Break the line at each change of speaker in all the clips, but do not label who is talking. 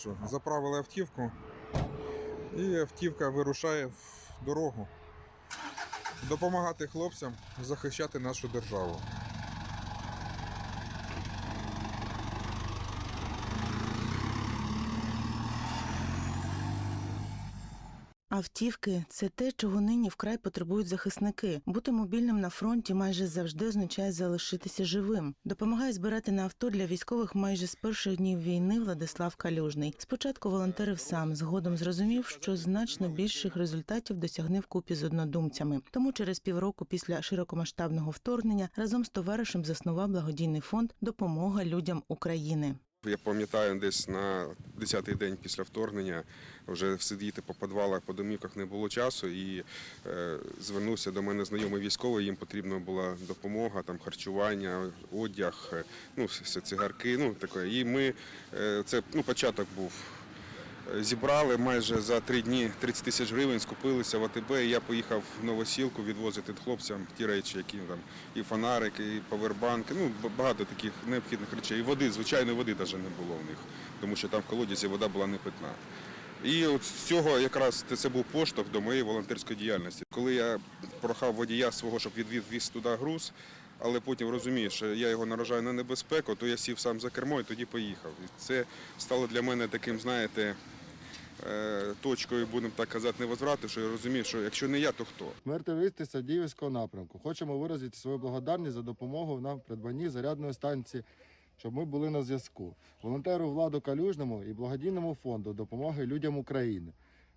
Що, заправили автівку, і автівка вирушає в дорогу. Допомагати хлопцям захищати нашу державу.
Автівки це те, чого нині вкрай потребують захисники. Бути мобільним на фронті майже завжди означає залишитися живим. Допомагає збирати на авто для військових майже з перших днів війни Владислав Калюжний. Спочатку волонтерив сам, згодом зрозумів, що значно більших результатів досягне вкупі з однодумцями. Тому через півроку після широкомасштабного вторгнення разом з товаришем заснував благодійний фонд Допомога людям України.
Я пам'ятаю, десь на 10-й день після вторгнення вже сидіти по підвалах, по домівках не було часу, і е, звернувся до мене знайомий військовий. Їм потрібна була допомога, там харчування, одяг, е, ну цигарки. Ну таке. І ми е, це ну початок був. Зібрали майже за три дні 30 тисяч гривень, скупилися в АТБ. І я поїхав в Новосілку відвозити хлопцям ті речі, які там і фонарики, і павербанки. Ну багато таких необхідних речей. І води, звичайної води навіть не було в них, тому що там в колодязі вода була не питна. І от з цього якраз це був поштовх до моєї волонтерської діяльності. Коли я прохав водія свого, щоб відвіз туди груз, але потім розумію, що я його наражаю на небезпеку, то я сів сам за кермо і тоді поїхав. І це стало для мене таким, знаєте, точкою, будемо так казати, невозврату, що я розумію, що якщо не я, то хто?
Ми активісти Садіївського напрямку. Хочемо виразити свою благодарність за допомогу нам в придбанні зарядної станції, щоб ми були на зв'язку. Волонтеру Владу Калюжному і благодійному фонду допомоги людям України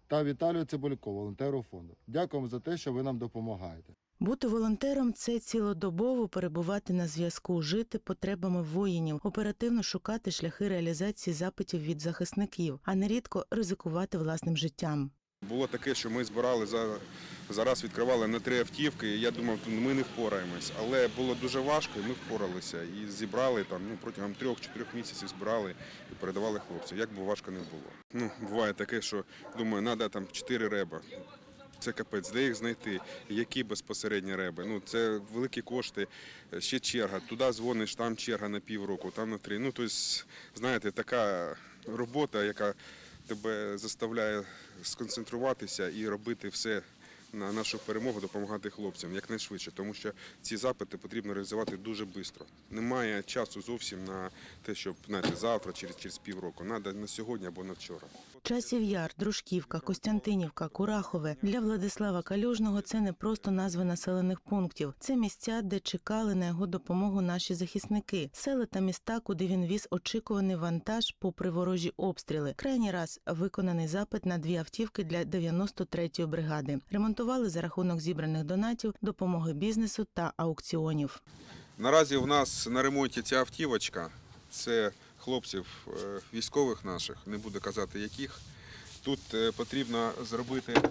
та Віталію Цибулько, волонтеру фонду. Дякуємо за те, що ви нам допомагаєте.
Бути волонтером це цілодобово перебувати на зв'язку, жити потребами воїнів, оперативно шукати шляхи реалізації запитів від захисників, а нерідко ризикувати власним життям.
Було таке, що ми збирали за, зараз відкривали на три автівки. Я думав, «Ну, ми не впораємось. Але було дуже важко, і ми впоралися. І зібрали там ну, протягом трьох-чотирьох місяців збирали і передавали хлопцям. Як би важко не було. Ну, буває таке, що думаю, треба там чотири реба. Це капець, де їх знайти, які безпосередні реби. Ну це великі кошти, ще черга. Туди дзвониш, там черга на півроку, там на три. Ну тобто, знаєте, така робота, яка тебе заставляє сконцентруватися і робити все на нашу перемогу, допомагати хлопцям якнайшвидше, тому що ці запити потрібно реалізувати дуже швидко. Немає часу зовсім на те, щоб знаєте, завтра, через через півроку. Треба на сьогодні або на вчора.
Часів Яр, Дружківка, Костянтинівка, Курахове для Владислава Калюжного це не просто назви населених пунктів. Це місця, де чекали на його допомогу наші захисники, села та міста, куди він віз очікуваний вантаж попри ворожі обстріли. Крайній раз виконаний запит на дві автівки для 93-ї бригади. Ремонтували за рахунок зібраних донатів, допомоги бізнесу та аукціонів.
Наразі в нас на ремонті ця автівочка. Це хлопців е, військових наших, не буду казати яких. Тут е, потрібно зробити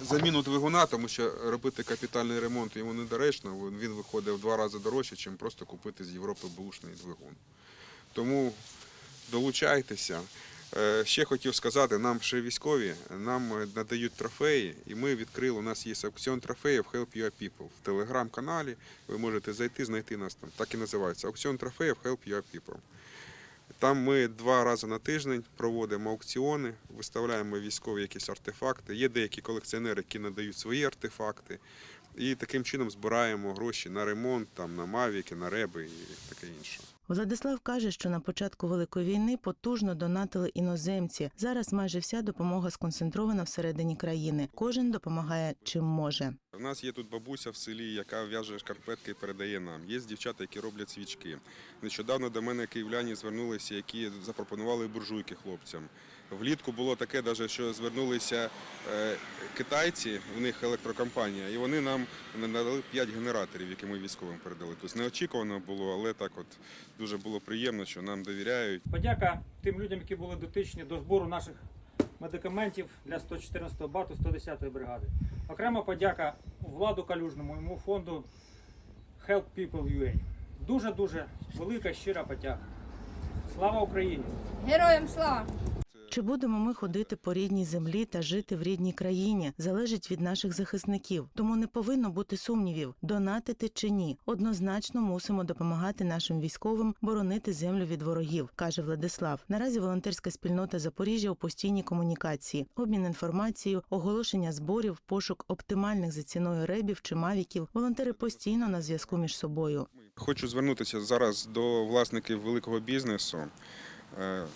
заміну двигуна, тому що робити капітальний ремонт йому недоречно. Він виходить в два рази дорожче, ніж просто купити з Європи бушний двигун. Тому долучайтеся. Е, Ще хотів сказати, нам ще військові нам е, надають трофеї, і ми відкрили. У нас є аукціон трофеїв Help Your People в телеграм-каналі. Ви можете зайти, знайти нас там. Так і називається. Аукціон трофеїв Help Your People. Там ми два рази на тиждень проводимо аукціони, виставляємо військові якісь артефакти. Є деякі колекціонери, які надають свої артефакти. І таким чином збираємо гроші на ремонт, там, на мавіки, на реби і таке інше.
Владислав каже, що на початку великої війни потужно донатили іноземці. Зараз майже вся допомога сконцентрована всередині країни. Кожен допомагає чим може.
У нас є тут бабуся в селі, яка в'яже шкарпетки і передає нам. Є дівчата, які роблять свічки. Нещодавно до мене київляні звернулися, які запропонували буржуйки хлопцям. Влітку було таке, що звернулися е, китайці, в них електрокомпанія, і вони нам надали 5 генераторів, які ми військовим передали. Тобто неочікувано було, але так от дуже було приємно, що нам довіряють.
Подяка тим людям, які були дотичні до збору наших медикаментів для 114-го бату 110-ї бригади. Окрема подяка Владу Калюжному, йому фонду Help People UA. Дуже-дуже велика щира потяга. Слава Україні!
Героям слава!
Чи будемо ми ходити по рідній землі та жити в рідній країні, залежить від наших захисників. Тому не повинно бути сумнівів, донатити чи ні. Однозначно мусимо допомагати нашим військовим боронити землю від ворогів, каже Владислав. Наразі волонтерська спільнота Запоріжжя у постійній комунікації, обмін інформацією, оголошення зборів, пошук оптимальних за ціною ребів чи мавіків. Волонтери постійно на зв'язку між собою.
Хочу звернутися зараз до власників великого бізнесу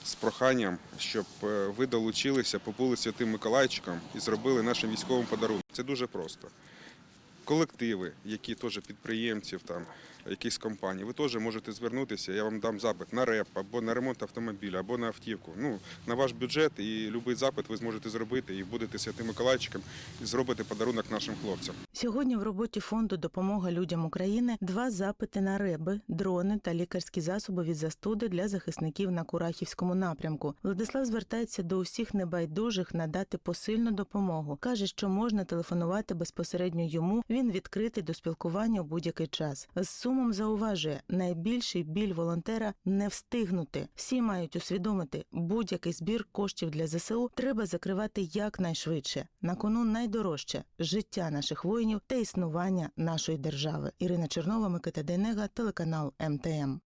з проханням, щоб е, ви долучилися, побули святим Миколайчиком і зробили нашим військовим подарунок. Це дуже просто. Колективи, які теж підприємців, там якісь компанії, ви теж можете звернутися. Я вам дам запит на реп або на ремонт автомобіля, або на автівку. Ну на ваш бюджет і будь-який запит ви зможете зробити і будете святим Миколайчиком і зробите подарунок нашим хлопцям.
Сьогодні в роботі фонду Допомога людям України два запити на реби, дрони та лікарські засоби від застуди для захисників на Курахівському напрямку. Владислав звертається до усіх небайдужих надати посильну допомогу. каже, що можна телефонувати безпосередньо йому. Він відкритий до спілкування у будь-який час. З сумом зауважує, найбільший біль волонтера не встигнути. Всі мають усвідомити, будь-який збір коштів для ЗСУ треба закривати якнайшвидше. На кону найдорожче життя наших воїнів та існування нашої держави. Ірина Чернова, Микита Денега, телеканал МТМ.